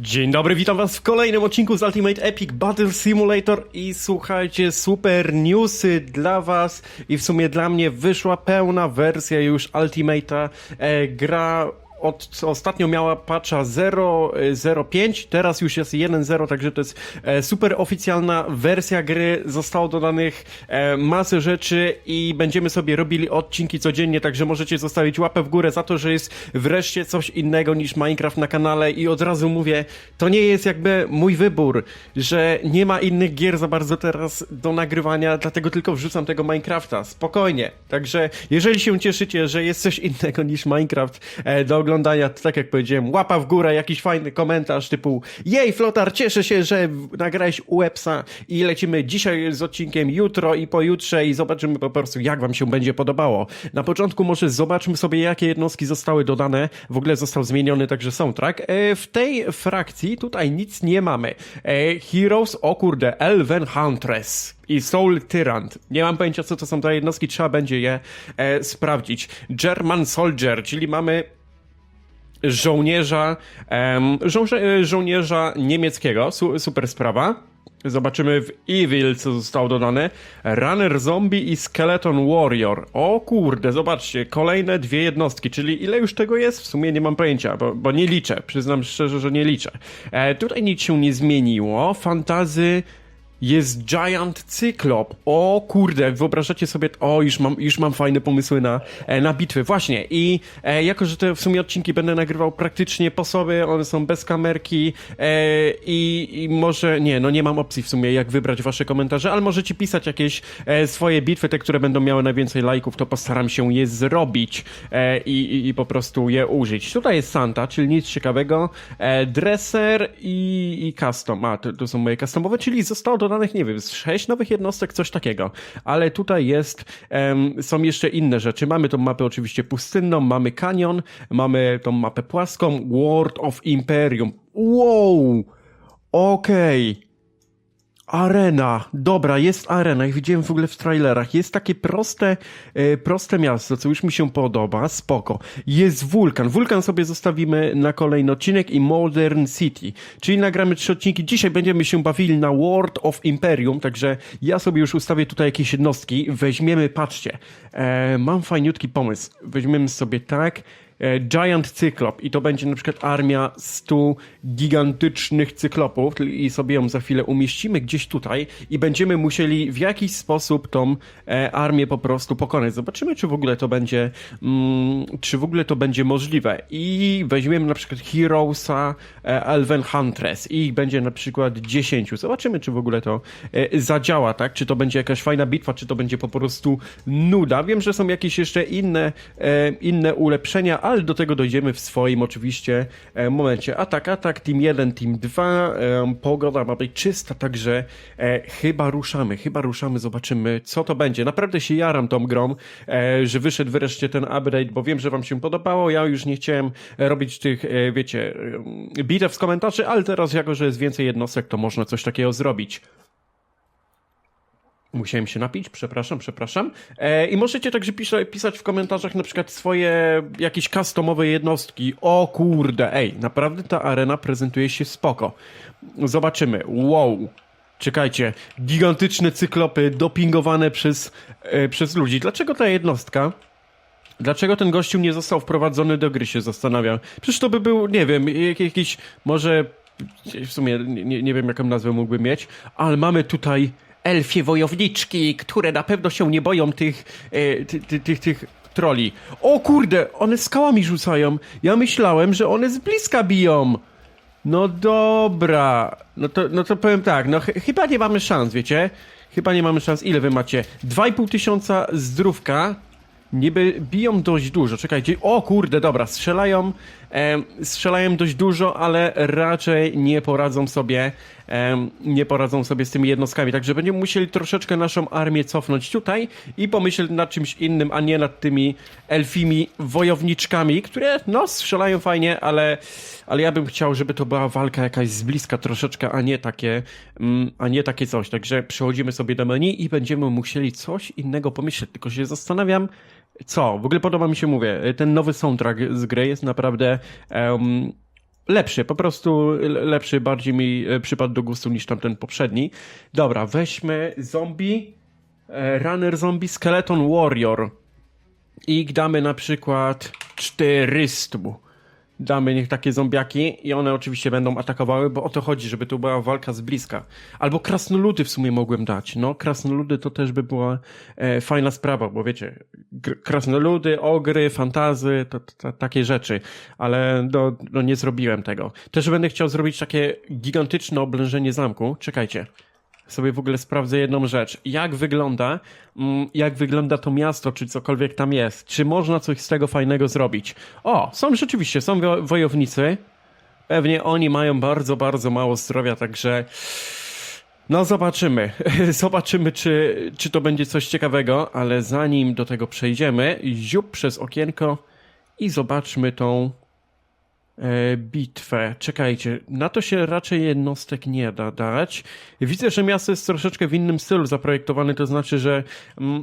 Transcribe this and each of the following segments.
Dzień dobry, witam was w kolejnym odcinku z Ultimate Epic Battle Simulator i słuchajcie, super newsy dla was i w sumie dla mnie wyszła pełna wersja już Ultimate'a. E, gra od, ostatnio miała patcha 0.05, teraz już jest 1.0, także to jest e, super oficjalna wersja gry. Zostało dodanych e, masę rzeczy i będziemy sobie robili odcinki codziennie, także możecie zostawić łapę w górę za to, że jest wreszcie coś innego niż Minecraft na kanale i od razu mówię, to nie jest jakby mój wybór, że nie ma innych gier za bardzo teraz do nagrywania, dlatego tylko wrzucam tego Minecrafta. Spokojnie. Także jeżeli się cieszycie, że jest coś innego niż Minecraft e, do oglądania, tak jak powiedziałem, łapa w górę, jakiś fajny komentarz typu jej Flotar, cieszę się, że nagrałeś UEPSa i lecimy dzisiaj z odcinkiem jutro i pojutrze i zobaczymy po prostu jak wam się będzie podobało. Na początku może zobaczmy sobie jakie jednostki zostały dodane, w ogóle został zmieniony także soundtrack. E, w tej frakcji tutaj nic nie mamy. E, Heroes, o kurde, Elven Huntress i Soul Tyrant. Nie mam pojęcia, co to są te jednostki, trzeba będzie je e, sprawdzić. German Soldier, czyli mamy żołnierza, żołże, e, żołnierza niemieckiego, su, super sprawa. Zobaczymy w Evil, co zostało dodane. Runner Zombie i Skeleton Warrior. O kurde, zobaczcie, kolejne dwie jednostki, czyli ile już tego jest? W sumie nie mam pojęcia, bo, bo nie liczę. Przyznam szczerze, że nie liczę. E, tutaj nic się nie zmieniło. Fantazy jest Giant Cyklop. O kurde, wyobrażacie sobie, o już mam, już mam fajne pomysły na, e, na bitwy. Właśnie i e, jako, że te w sumie odcinki będę nagrywał praktycznie po sobie, one są bez kamerki e, i, i może, nie, no nie mam opcji w sumie jak wybrać wasze komentarze, ale możecie pisać jakieś e, swoje bitwy, te, które będą miały najwięcej lajków, to postaram się je zrobić e, i, i, i po prostu je użyć. Tutaj jest Santa, czyli nic ciekawego, e, Dresser i, i Custom. A, to, to są moje customowe, czyli zostało dodanych, nie wiem, z sześć nowych jednostek, coś takiego. Ale tutaj jest, em, są jeszcze inne rzeczy. Mamy tą mapę oczywiście pustynną, mamy kanion, mamy tą mapę płaską, World of Imperium. Wow! Okej. Arena, dobra, jest arena i widziałem w ogóle w trailerach. Jest takie proste, e, proste miasto, co już mi się podoba, spoko. Jest wulkan. Wulkan sobie zostawimy na kolejny odcinek i Modern City. Czyli nagramy trzy odcinki. Dzisiaj będziemy się bawili na World of Imperium, także ja sobie już ustawię tutaj jakieś jednostki. Weźmiemy, patrzcie, e, mam fajniutki pomysł. Weźmiemy sobie tak, Giant Cyklop i to będzie na przykład armia 100 gigantycznych cyklopów i sobie ją za chwilę umieścimy gdzieś tutaj i będziemy musieli w jakiś sposób tą e, armię po prostu pokonać. Zobaczymy, czy w ogóle to będzie mm, czy w ogóle to będzie możliwe. I weźmiemy na przykład Heroesa e, Elven Huntress i ich będzie na przykład 10. Zobaczymy, czy w ogóle to e, zadziała, tak? Czy to będzie jakaś fajna bitwa, czy to będzie po prostu nuda. Wiem, że są jakieś jeszcze inne, e, inne ulepszenia, ale do tego dojdziemy w swoim oczywiście e, momencie. Atak, atak, team 1, team 2, e, pogoda ma być czysta, także e, chyba ruszamy, chyba ruszamy, zobaczymy co to będzie. Naprawdę się jaram tą grą, że wyszedł wreszcie ten update, bo wiem, że wam się podobało, ja już nie chciałem robić tych, wiecie, bitew z komentarzy, ale teraz jako, że jest więcej jednostek, to można coś takiego zrobić. Musiałem się napić, przepraszam, przepraszam. E, I możecie także pisa pisać w komentarzach na przykład swoje jakieś customowe jednostki. O kurde, ej, naprawdę ta arena prezentuje się spoko. Zobaczymy. Wow. Czekajcie, gigantyczne cyklopy dopingowane przez, e, przez ludzi. Dlaczego ta jednostka? Dlaczego ten gościu nie został wprowadzony do gry, się zastanawiam. Przecież to by był, nie wiem, jak- jakiś, może, w sumie nie, nie wiem jaką nazwę mógłby mieć, ale mamy tutaj elfie wojowniczki, które na pewno się nie boją tych, e, ty, ty, tych, tych troli. O kurde, one skałami rzucają. Ja myślałem, że one z bliska biją. No dobra, no to, no to powiem tak, no ch chyba nie mamy szans, wiecie? Chyba nie mamy szans. Ile wy macie? 2,5 tysiąca zdrówka. Niby biją dość dużo. Czekajcie. O kurde, dobra, strzelają. em, strzelają dość dużo, ale raczej nie poradzą sobie. Nie poradzą sobie z tymi jednostkami. Także będziemy musieli troszeczkę naszą armię cofnąć tutaj i pomyśleć nad czymś innym, a nie nad tymi elfimi wojowniczkami, które no strzelają fajnie, ale, ale ja bym chciał, żeby to była walka jakaś z bliska troszeczkę, a nie takie, mm, a nie takie coś. Także przechodzimy sobie do menu i będziemy musieli coś innego pomyśleć. Tylko się zastanawiam, co? W ogóle podoba mi się, mówię, ten nowy soundtrack z gry jest naprawdę em, lepszy, po prostu le- lepszy, bardziej mi e, przypadł do gustu niż tamten poprzedni. Dobra, weźmy zombie, e, runner zombie, skeleton warrior i damy na przykład 400. Damy niech takie zombiaki i one oczywiście będą atakowały, bo o to chodzi, żeby to była walka z bliska. Albo krasnoludy w sumie mogłem dać. No, krasnoludy to też by była e, fajna sprawa, bo wiecie, krasnoludy, ogry, fantazy, to, to, to takie rzeczy. Ale no, no nie zrobiłem tego. Też będę chciał zrobić takie gigantyczne oblężenie zamku. Czekajcie sobie w ogóle sprawdzę jedną rzecz. Jak wygląda, mm, jak wygląda to miasto, czy cokolwiek tam jest? Czy można coś z tego fajnego zrobić? O, są rzeczywiście, są wo- wojownicy. Pewnie oni mają bardzo, bardzo mało zdrowia, także no zobaczymy. zobaczymy, czy, czy to będzie coś ciekawego, ale zanim do tego przejdziemy, ziup przez okienko i zobaczmy tą bitwę. Czekajcie, na to się raczej jednostek nie da dać. Widzę, że miasto jest troszeczkę w innym stylu zaprojektowane, to znaczy, że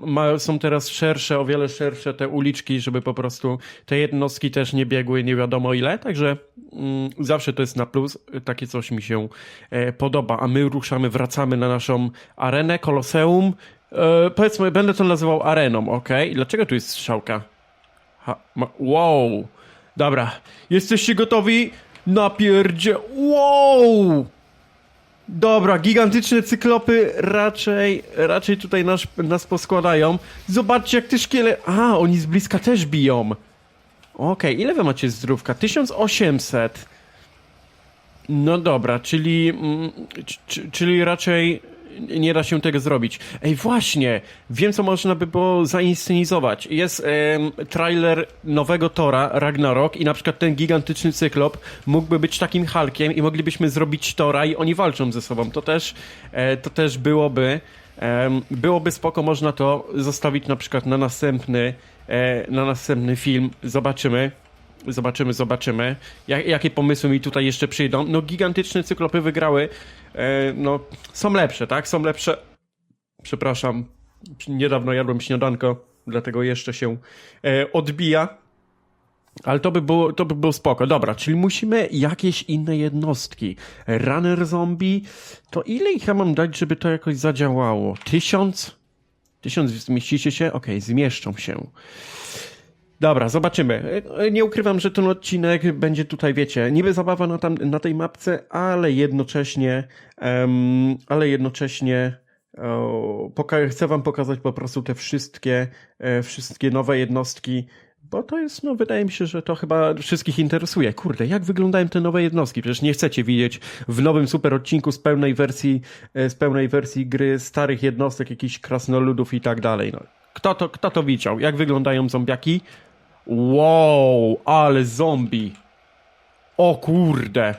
ma, są teraz szersze, o wiele szersze te uliczki, żeby po prostu te jednostki też nie biegły nie wiadomo ile, także mm, zawsze to jest na plus, takie coś mi się e, podoba, a my ruszamy, wracamy na naszą arenę, koloseum, e, powiedzmy, będę to nazywał areną, ok? Dlaczego tu jest strzałka? Ha, ma, wow. Dobra, jesteście gotowi? Napierdzie... Wow! Dobra, gigantyczne cyklopy raczej, raczej tutaj nas, nas poskładają. Zobaczcie, jak te szkiele... A, oni z bliska też biją. Okej, ile wy macie zdrówka? 1800. No dobra, czyli, mm, czyli raczej nie da się tego zrobić. Ej, właśnie, wiem co można by było zainscenizować. Jest trailer nowego Tora, Ragnarok i na przykład ten gigantyczny cyklop mógłby być takim Hulkiem i moglibyśmy zrobić Tora i oni walczą ze sobą. To też, e, to też byłoby, em, byłoby spoko, można to zostawić na przykład na następny, e, na następny film. Zobaczymy. Zobaczymy, zobaczymy. Jak, jakie pomysły mi tutaj jeszcze przyjdą. No, gigantyczne cyklopy wygrały. E, no, są lepsze, tak? Są lepsze. Przepraszam. Niedawno jadłem śniadanko, dlatego jeszcze się e, odbija. Ale to by, było, to by było spoko. Dobra, czyli musimy jakieś inne jednostki. Runner zombie. To ile ich ja mam dać, żeby to jakoś zadziałało? Tysiąc? Tysiąc zmieścicie się? Okej, zmieszczą się. Dobra, zobaczymy. E, Nie ukrywam, że ten odcinek będzie tutaj, wiecie, niby zabawa na, tam, na tej mapce, ale jednocześnie, em, ale jednocześnie o, chcę wam pokazać po prostu te wszystkie, e, wszystkie nowe jednostki, bo to jest, no wydaje mi się, że to chyba wszystkich interesuje. Kurde, jak wyglądają te nowe jednostki? Przecież nie chcecie widzieć w nowym super odcinku z pełnej wersji, e, z pełnej wersji gry starych jednostek, jakichś krasnoludów i tak dalej. No. Kto to, kto to widział? Jak wyglądają zombiaki? Wow, ale zombie. O kurde.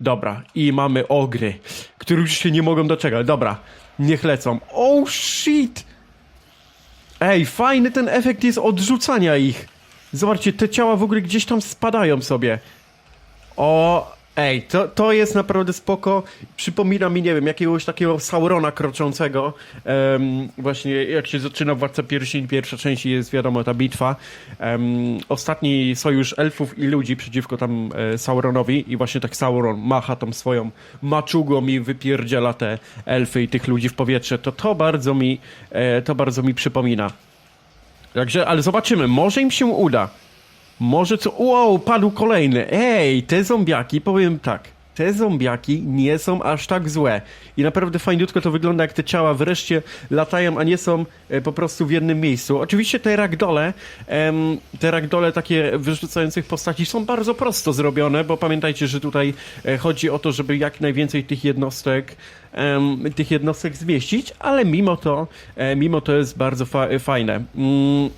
Dobra, i mamy ogry, które już się nie mogą doczekać. Dobra, niech lecą. Oh shit! Ej, fajny ten efekt jest odrzucania ich. Zobaczcie, te ciała w ogóle gdzieś tam spadają sobie. O, ej, to, to jest naprawdę spoko. Przypomina mi, nie wiem, jakiegoś takiego Saurona kroczącego. Em, właśnie jak się zaczyna Władca Pierścieni, pierwsza część jest wiadomo ta bitwa. Em, ostatni sojusz elfów i ludzi przeciwko tam e, Sauronowi i właśnie tak Sauron macha tą swoją maczugą i wypierdziela te elfy i tych ludzi w powietrze. To to bardzo mi, e, to bardzo mi przypomina. Także, ale zobaczymy, może im się uda. Może co. Wow, padł kolejny. Ej, te zombiaki, powiem tak. Te zombiaki nie są aż tak złe. I naprawdę fajniutko to wygląda, jak te ciała wreszcie latają, a nie są e, po prostu w jednym miejscu. Oczywiście te ragdole, em, te ragdole takie wyrzucających postaci są bardzo prosto zrobione, bo pamiętajcie, że tutaj e, chodzi o to, żeby jak najwięcej tych jednostek, em, tych jednostek zmieścić, ale mimo to, e, mimo to jest bardzo fa fajne. Mm,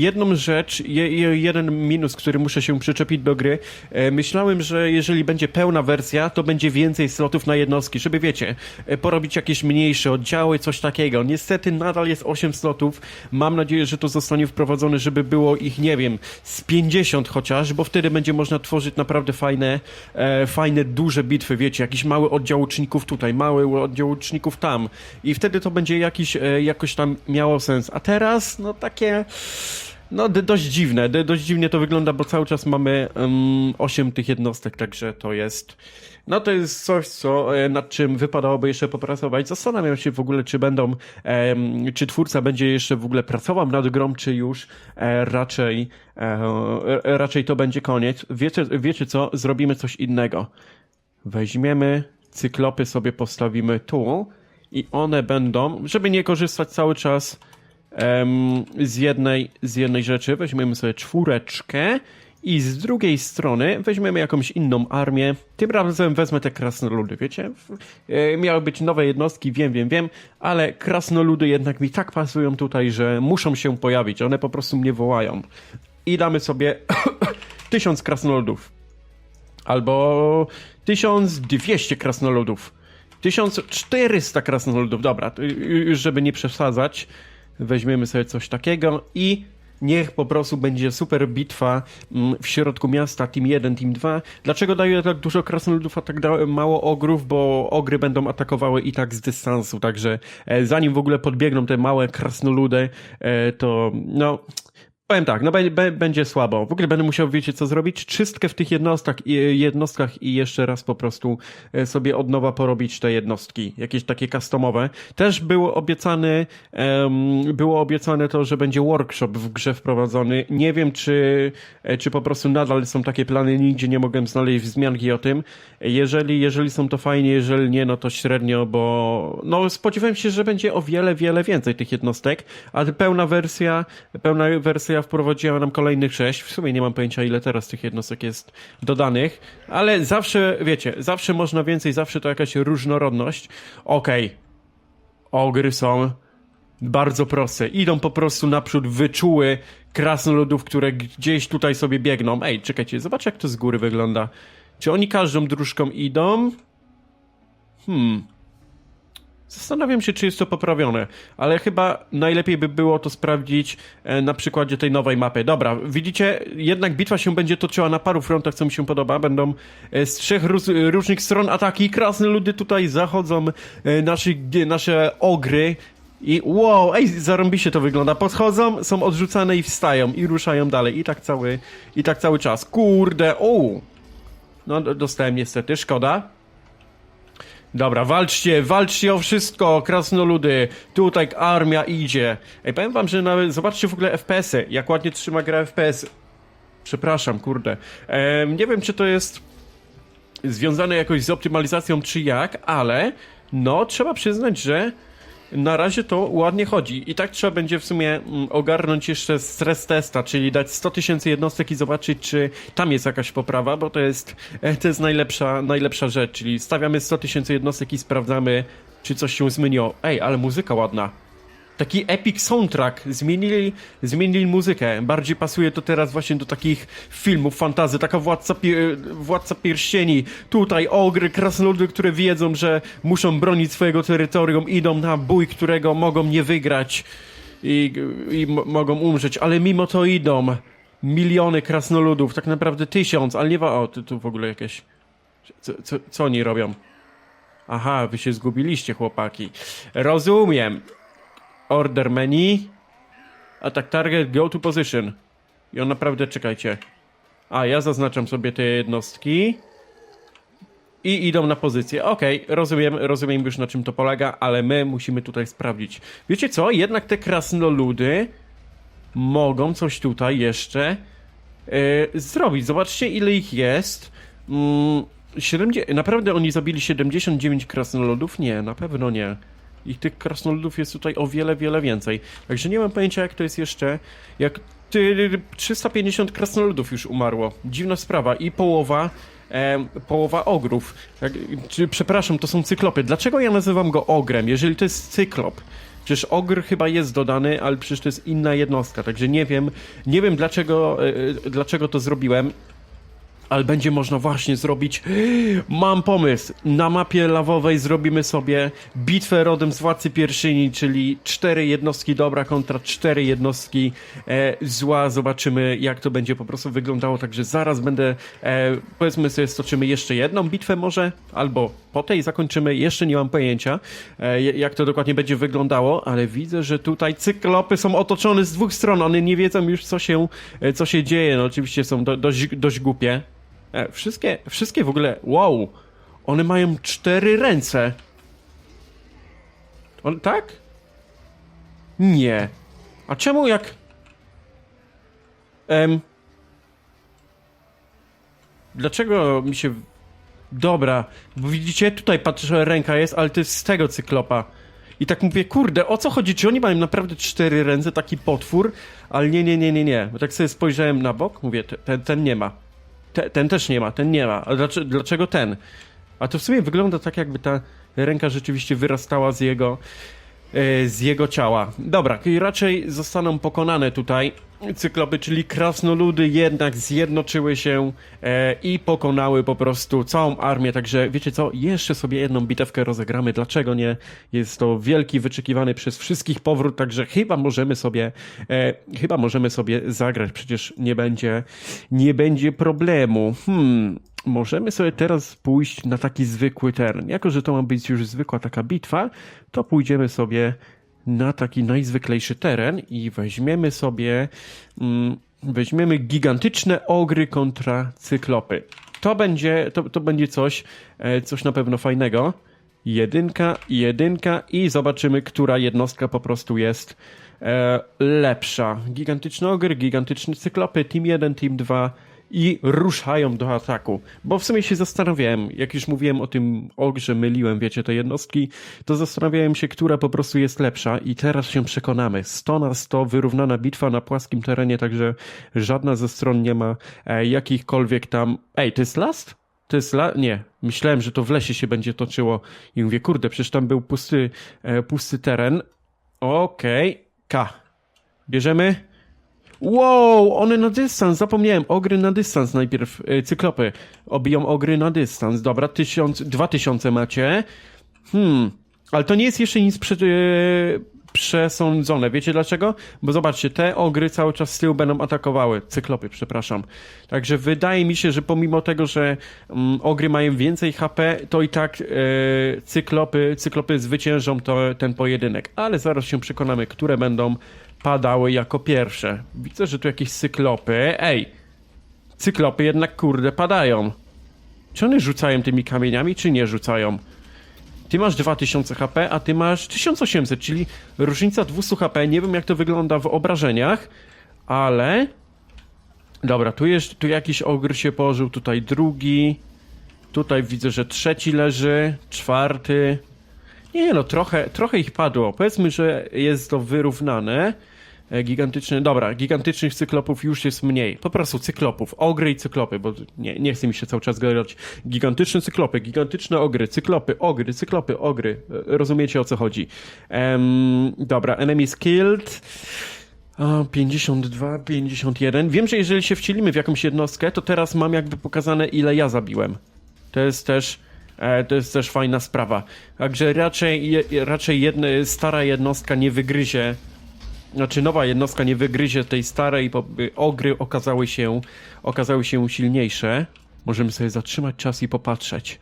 jedną rzecz, je, je, jeden minus, który muszę się przyczepić do gry. E, myślałem, że jeżeli będzie pełna wersja, to będzie więcej slotów na jednostki, żeby wiecie, e, porobić jakieś mniejsze oddziały, coś takiego. Niestety nadal jest 8 slotów. Mam nadzieję, że to zostanie wprowadzone, żeby było ich, nie wiem, z 50 chociaż, bo wtedy będzie można tworzyć naprawdę fajne, e, fajne, duże bitwy, wiecie, jakiś mały oddział łuczników tutaj, mały oddział łuczników tam. I wtedy to będzie jakiś, jakoś tam miało sens. A teraz, no takie No, dość dziwne, dość dziwnie to wygląda, bo cały czas mamy um, 8 tych jednostek, także to jest, no to jest coś, co, e, nad czym wypadałoby jeszcze popracować. Zastanawiam się w ogóle, czy będą, em, czy twórca będzie jeszcze w ogóle pracował nad grą, czy już e, raczej, e, e, raczej to będzie koniec. Wiecie, wiecie co? Zrobimy coś innego. Weźmiemy cyklopy sobie postawimy tu i one będą, żeby nie korzystać cały czas em, z, jednej, z jednej rzeczy, weźmiemy sobie czwóreczkę i z drugiej strony weźmiemy jakąś inną armię. Tym razem wezmę te krasnoludy, wiecie? E, miały być nowe jednostki, wiem, wiem, wiem, ale krasnoludy jednak mi tak pasują tutaj, że muszą się pojawić. One po prostu mnie wołają. I damy sobie tysiąc krasnoludów albo 1200 krasnoludów. 1400 krasnoludów. Dobra, już żeby nie przesadzać, weźmiemy sobie coś takiego i niech po prostu będzie super bitwa mm, w środku miasta, Team 1, Team 2. Dlaczego daję tak dużo krasnoludów, a tak mało ogrów? Bo ogry będą atakowały i tak z dystansu, także e, zanim w ogóle podbiegną te małe krasnoludy, e, to no... Powiem tak, no będzie słabo. W ogóle będę musiał, wiecie co zrobić? Czystkę w tych jednostkach, i- jednostkach i jeszcze raz po prostu e, sobie od nowa porobić te jednostki, jakieś takie customowe. Też było obiecane, em, było obiecane to, że będzie workshop w grze wprowadzony. Nie wiem, czy, e, czy po prostu nadal są takie plany, nigdzie nie mogłem znaleźć wzmianki o tym. Jeżeli, jeżeli są to fajnie, jeżeli nie, no to średnio, bo no spodziewałem się, że będzie o wiele, wiele więcej tych jednostek, a pełna wersja, pełna wersja wprowadziła nam kolejnych sześć. W sumie nie mam pojęcia, ile teraz tych jednostek jest dodanych, ale zawsze, wiecie, zawsze można więcej, zawsze to jakaś różnorodność. Okej, ogry są bardzo proste. Idą po prostu naprzód wyczuły krasnoludów, które gdzieś tutaj sobie biegną. Ej, czekajcie, zobacz jak to z góry wygląda. Czy oni każdą dróżką idą? Hmm. Zastanawiam się, czy jest to poprawione, ale chyba najlepiej by było to sprawdzić e, na przykładzie tej nowej mapy. Dobra, widzicie, jednak bitwa się będzie toczyła na paru frontach, co mi się podoba. Będą e, z trzech różnych stron ataki. Krasne ludy tutaj zachodzą, e, nasze, nasze ogry. I wow, ej, zarąbiście to wygląda. Podchodzą, są odrzucane i wstają i ruszają dalej. I tak cały, i tak cały czas. Kurde, o! No, dostałem niestety, szkoda. Dobra, walczcie, walczcie o wszystko, krasnoludy. Tutaj armia idzie. Ej, powiem wam, że nawet, zobaczcie w ogóle FPS-y, jak ładnie trzyma gra FPS. Przepraszam, kurde. Em, nie wiem, czy to jest związane jakoś z optymalizacją, czy jak, ale no, trzeba przyznać, że na razie to ładnie chodzi. I tak trzeba będzie w sumie mm, ogarnąć jeszcze stres testa, czyli dać 100 tysięcy jednostek i zobaczyć, czy tam jest jakaś poprawa, bo to jest, e, to jest najlepsza, najlepsza rzecz. Czyli stawiamy 100 tysięcy jednostek i sprawdzamy, czy coś się zmieniło. Ej, ale muzyka ładna. Taki epic soundtrack. Zmienili, zmienili muzykę. Bardziej pasuje to teraz właśnie do takich filmów fantazy. Taka władca, władca pierścieni. Tutaj ogry, krasnoludy, które wiedzą, że muszą bronić swojego terytorium, idą na bój, którego mogą nie wygrać i, i mogą umrzeć, ale mimo to idą. Miliony krasnoludów, tak naprawdę tysiąc, ale nie wa... O, tu, tu w ogóle jakieś... Co, co, co oni robią? Aha, wy się zgubiliście, chłopaki. Rozumiem. Order menu. Attack target, go to position. I on naprawdę, czekajcie. A, ja zaznaczam sobie te jednostki. I idą na pozycję. Okej, rozumiem, rozumiem już na czym to polega, ale my musimy tutaj sprawdzić. Wiecie co? Jednak te krasnoludy mogą coś tutaj jeszcze e, zrobić. Zobaczcie, ile ich jest. Mm, 70, naprawdę oni zabili 79 krasnoludów? Nie, na pewno nie. Ich tych krasnoludów jest tutaj o wiele, wiele więcej. Także nie mam pojęcia, jak to jest jeszcze. Jak ty, 350 krasnoludów już umarło. Dziwna sprawa. I połowa. em, połowa ogrów. Jak, czy, przepraszam, to są cyklopy. Dlaczego ja nazywam go ogrem, jeżeli to jest cyklop? Przecież ogr chyba jest dodany, ale przecież to jest inna jednostka, także nie wiem, nie wiem dlaczego, e, e, dlaczego to zrobiłem. Ale będzie można właśnie zrobić. Mam pomysł. Na mapie lawowej zrobimy sobie bitwę rodem z władcy pierścieni, czyli cztery jednostki dobra kontra cztery jednostki e, zła. Zobaczymy, jak to będzie po prostu wyglądało. Także zaraz będę, e, powiedzmy sobie, stoczymy jeszcze jedną bitwę, może, albo po tej zakończymy. Jeszcze nie mam pojęcia, e, jak to dokładnie będzie wyglądało, ale widzę, że tutaj cyklopy są otoczone z dwóch stron. One nie wiedzą już, co się, e, co się dzieje. No, oczywiście są do, dość, dość głupie. E, wszystkie, wszystkie w ogóle, wow, one mają cztery ręce. On, tak? Nie. A czemu jak... Em... Dlaczego mi się... Dobra, bo widzicie, tutaj patrzę, ręka jest, ale to jest z tego cyklopa. I tak mówię, kurde, o co chodzi? Czy oni mają naprawdę cztery ręce, taki potwór? Ale nie, nie, nie, nie, nie. Bo tak sobie spojrzałem na bok, mówię, te- ten, ten nie ma. Te, ten też nie ma, ten nie ma. A dlaczego, dlaczego ten? A to w sumie wygląda tak, jakby ta ręka rzeczywiście wyrastała z jego, z jego ciała. Dobra, i raczej zostaną pokonane tutaj cyklopy, czyli krasnoludy jednak zjednoczyły się e, i pokonały po prostu całą armię. Także wiecie co, jeszcze sobie jedną bitewkę rozegramy. Dlaczego nie? Jest to wielki, wyczekiwany przez wszystkich powrót, także chyba możemy sobie, e, chyba możemy sobie zagrać. Przecież nie będzie, nie będzie problemu. Hmm. Możemy sobie teraz pójść na taki zwykły teren. Jako, że to ma być już zwykła taka bitwa, to pójdziemy sobie na taki najzwyklejszy teren i weźmiemy sobie, mm, weźmiemy gigantyczne ogry kontra cyklopy. To będzie, to, to będzie coś, e, coś na pewno fajnego. Jedynka, jedynka i zobaczymy, która jednostka po prostu jest e, lepsza. Gigantyczny ogry, gigantyczny cyklopy, team 1, team 2 i ruszają do ataku. Bo w sumie się zastanawiałem, jak już mówiłem o tym ogrze, myliłem, wiecie, te jednostki, to zastanawiałem się, która po prostu jest lepsza i teraz się przekonamy. 100 na 100, wyrównana bitwa na płaskim terenie, także żadna ze stron nie ma e, jakichkolwiek tam... Ej, to jest last? To jest la... Nie, myślałem, że to w lesie się będzie toczyło i mówię, kurde, przecież tam był pusty, e, pusty teren. Okej, K. Bierzemy... Wow, one na dystans, zapomniałem, ogry na dystans najpierw, e, cyklopy. Obiją ogry na dystans, dobra, tysiąc, dwa tysiące macie, hmm, ale to nie jest jeszcze nic e, przesądzone, wiecie dlaczego? Bo zobaczcie, te ogry cały czas z tyłu będą atakowały, cyklopy, przepraszam, także wydaje mi się, że pomimo tego, że mm, ogry mają więcej HP, to i tak e, cyklopy, cyklopy zwyciężą to, ten pojedynek, ale zaraz się przekonamy, które będą padały jako pierwsze. Widzę, że tu jakieś cyklopy. Ej! Cyklopy jednak kurde padają. Czy one rzucają tymi kamieniami, czy nie rzucają? Ty masz 2000 HP, a ty masz 1800, czyli różnica 200 HP. Nie wiem jak to wygląda w obrażeniach, ale... Dobra, tu, jest, tu jakiś ogr się położył, tutaj drugi. Tutaj widzę, że trzeci leży, czwarty. Nie no, trochę, trochę ich padło. Powiedzmy, że jest to wyrównane. E, Gigantyczny, dobra, gigantycznych cyklopów już jest mniej. Po prostu cyklopów, ogry i cyklopy, bo nie, nie chce mi się cały czas gadać. Gigantyczne cyklopy, gigantyczne ogry, cyklopy, ogry, cyklopy, ogry. E, Rozumiecie o co chodzi. Em, dobra, enemies killed. O, 52, 51. Wiem, że jeżeli się wcielimy w jakąś jednostkę, to teraz mam jakby pokazane ile ja zabiłem. To jest też E, To jest też fajna sprawa. Także raczej, raczej jedna, stara jednostka nie wygryzie. Znaczy nowa jednostka nie wygryzie tej starej, bo ogry okazały się, okazały się silniejsze. Możemy sobie zatrzymać czas i popatrzeć.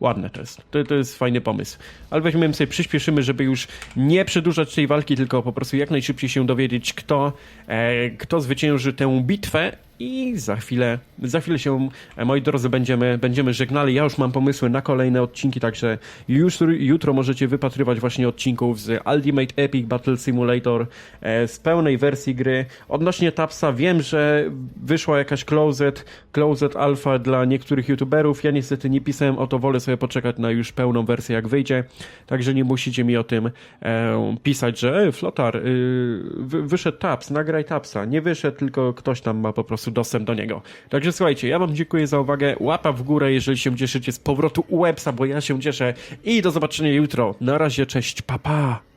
Ładne to jest. To, to jest fajny pomysł. Ale weźmiemy sobie, przyspieszymy, żeby już nie przedłużać tej walki, tylko po prostu jak najszybciej się dowiedzieć, kto, e, kto zwycięży tę bitwę. I za chwilę, za chwilę się, e, moi drodzy, będziemy, będziemy żegnali. Ja już mam pomysły na kolejne odcinki, także już jutro możecie wypatrywać właśnie odcinków z Ultimate Epic Battle Simulator e, z pełnej wersji gry. Odnośnie Tapsa wiem, że wyszła jakaś closed, closed alpha dla niektórych youtuberów. Ja niestety nie pisałem o to, wolę sobie poczekać na już pełną wersję jak wyjdzie. Także nie musicie mi o tym e, pisać, że e, Flotar, y, wy, wyszedł Taps, nagraj Tapsa. Nie wyszedł, tylko ktoś tam ma po prostu dostęp do niego. Także słuchajcie, ja wam dziękuję za uwagę. Łapa w górę, jeżeli się cieszycie z powrotu UEPsa, bo ja się cieszę. I do zobaczenia jutro. Na razie, cześć, papa. Pa.